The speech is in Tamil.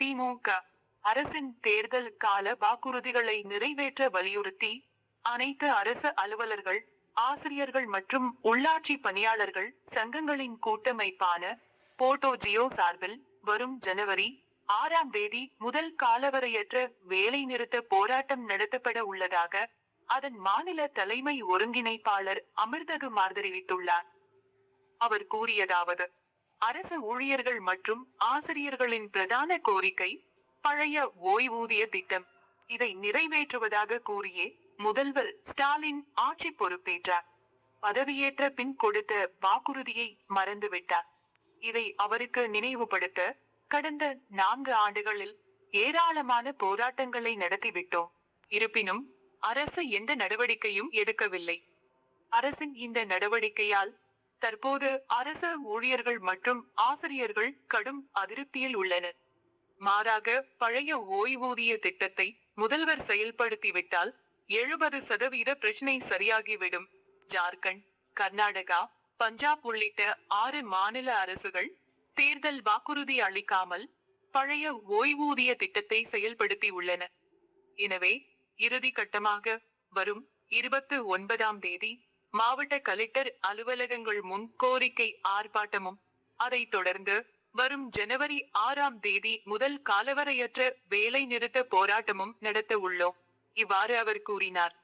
திமுக அரசின் தேர்தல் கால வாக்குறுதிகளை நிறைவேற்ற வலியுறுத்தி அனைத்து அரசு அலுவலர்கள் ஆசிரியர்கள் மற்றும் உள்ளாட்சி பணியாளர்கள் சங்கங்களின் கூட்டமைப்பான போட்டோ ஜியோ சார்பில் வரும் ஜனவரி ஆறாம் தேதி முதல் காலவரையற்ற வேலை நிறுத்த போராட்டம் நடத்தப்பட உள்ளதாக அதன் மாநில தலைமை ஒருங்கிணைப்பாளர் அமிர்தகுமார் தெரிவித்துள்ளார். அவர் கூறியதாவது அரசு ஊழியர்கள் மற்றும் ஆசிரியர்களின் பிரதான கோரிக்கை பழைய ஓய்வூதிய திட்டம். இதை நிறைவேற்றுவதாக கூறியே முதல்வர் ஸ்டாலின் ஆட்சி பொறுப்பேற்றார். பதவியேற்ற பின் கொடுத்த வாக்குறுதியை மறந்துவிட்டார். இதை அவருக்கு நினைவுபடுத்த கடந்த நான்கு ஆண்டுகளில் ஏராளமான போராட்டங்களை நடத்திவிட்டோம். இருப்பினும் அரசு எந்த நடவடிக்கையும் எடுக்கவில்லை. அரசின் இந்த நடவடிக்கையால் தற்போது அரச ஊழியர்கள் மற்றும் ஆசிரியர்கள் கடும் அதிருப்தியில் உள்ளனர். மாறாக பழைய ஓய்வூதிய திட்டத்தை முதல்வர் செயல்படுத்திவிட்டால் எழுபது சதவீத பிரச்சனை சரியாகிவிடும். ஜார்க்கண்ட் கர்நாடகா பஞ்சாப் உள்ளிட்ட ஆறு மாநில அரசுகள் தேர்தல் வாக்குறுதி அளிக்காமல் பழைய ஓய்வூதிய திட்டத்தை செயல்படுத்தி உள்ளன எனவே இறுதி கட்டமாக வரும் இருபத்து ஒன்பதாம் தேதி மாவட்ட கலெக்டர் அலுவலகங்கள் முன் கோரிக்கை ஆர்ப்பாட்டமும். அதைத் தொடர்ந்து வரும் ஜனவரி ஆறாம் தேதி முதல் காலவரையற்ற வேலை நிறுத்த போராட்டமும் நடத்த உள்ளோம் இவ்வாறு அவர் கூறினார்.